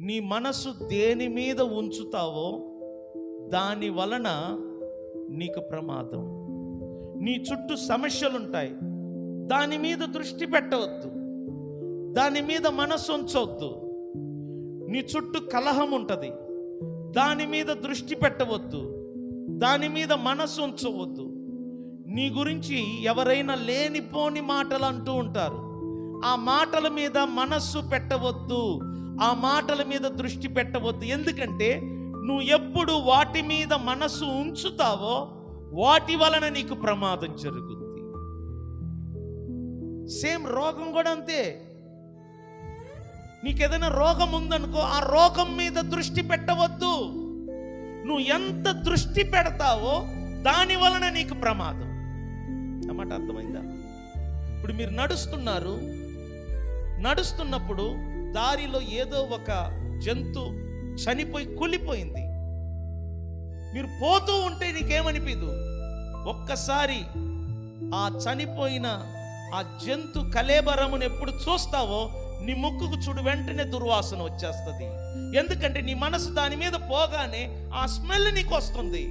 నీ మనసు దేని మీద ఉంచుతావో దాని వలన నీకు ప్రమాదం. నీ చుట్టూ సమస్యలుంటాయి. దాని మీద దృష్టి పెట్టవద్దు. దాని మీద మనసు ఉంచవద్దు నీ చుట్టూ కలహం ఉంటుంది దాని మీద దృష్టి పెట్టవద్దు. దాని మీద మనసు ఉంచవద్దు. నీ గురించి ఎవరైనా లేనిపోని మాటలు అంటూ ఉంటారు. ఆ మాటల మీద మనస్సు పెట్టవద్దు. ఆ మాటల మీద దృష్టి పెట్టవద్దు. ఎందుకంటే నువ్వు ఎప్పుడు వాటి మీద మనసు ఉంచుతావో వాటి వలన నీకు ప్రమాదం జరుగుద్ది. సేమ్ రోగం కూడా అంతే. నీకేదైనా రోగం ఉందనుకో ఆ రోగం మీద దృష్టి పెట్టవద్దు. నువ్వు ఎంత దృష్టి పెడతావో దాని వలన నీకు ప్రమాదం. అన్నమాట అర్థమైందా? ఇప్పుడు మీరు నడుస్తున్నారు. నడుస్తున్నప్పుడు దారిలో ఏదో ఒక జంతు చనిపోయి కులిపోయింది మీరు పోతూ ఉంటే నీకేమనిపించదు ఒక్కసారి ఆ చనిపోయిన ఆ జంతు కలేబరమును ఎప్పుడు చూస్తావో నీ ముక్కుకు చూడు వెంటనే దుర్వాసన వచ్చేస్తుంది. ఎందుకంటే నీ మనసు దాని మీద పోగానే ఆ స్మెల్ నీకు వస్తుంది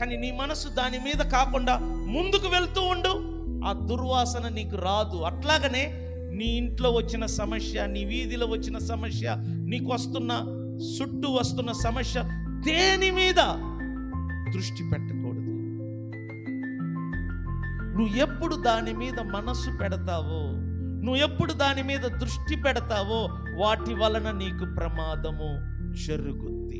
కానీ నీ మనసు దాని మీద కాకుండా ముందుకు వెళ్తూ ఉండు ఆ దుర్వాసన నీకు రాదు. అట్లాగనే నీ ఇంట్లో వచ్చిన సమస్య నీ వీధిలో వచ్చిన సమస్య నీకు వస్తున్న చుట్టూ వస్తున్న సమస్య దేని మీద దృష్టి పెట్టకూడదు. నువ్వు ఎప్పుడు దాని మీద మనస్సు పెడతావో నువ్వు ఎప్పుడు దాని మీద దృష్టి పెడతావో వాటి వలన నీకు ప్రమాదము జరుగుద్ది.